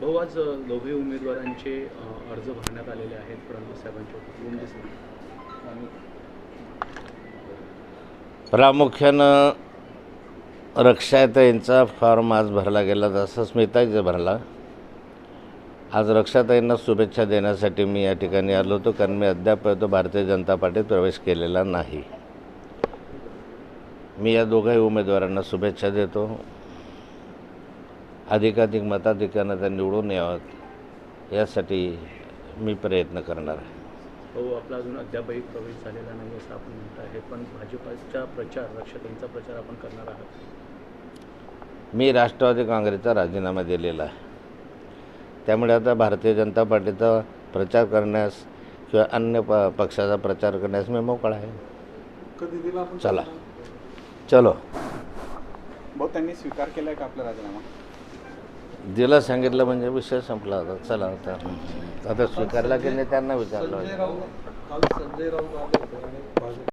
भाऊ आज दोघे उमेदवारांचे अर्ज भरण्यात आलेले आहेत फडणवीस साहेबांच्या प्रामुख्यानं रक्षाताईंचा फॉर्म आज भरला गेला तसा स्मिताईचा भरला आज रक्षाताईंना शुभेच्छा देण्यासाठी मी या ठिकाणी आलो होतो कारण मी अद्याप तो भारतीय जनता पार्टीत प्रवेश केलेला नाही. मी या दोघाही उमेदवारांना शुभेच्छा देतो. अधिकाधिक मताधिकांना त्या निवडून यावं यासाठी मी प्रयत्न करणार आहे. भाऊ आपला अजून अद्यापही प्रवेश झालेला नाही असं आपण म्हणत आहे पण भाजपाचा प्रचार रक्षाताईंचा प्रचार आपण करणार आहात. मी राष्ट्रवादी काँग्रेसचा राजीनामा दिलेला आहे. त्यामुळे आता भारतीय जनता पार्टीचा प्रचार करण्यास किंवा अन्य प पक्षाचा प्रचार करण्यास मी मोकळा आहे. कधी दिला आपण चला. चलो. भाऊ त्यांनी स्वीकार केलाय का आपला राजीनामा? दिला सांगितलं म्हणजे विषय संपला होता. चला आता आता स्वीकारला की नाही त्यांना विचारलं संजय राऊत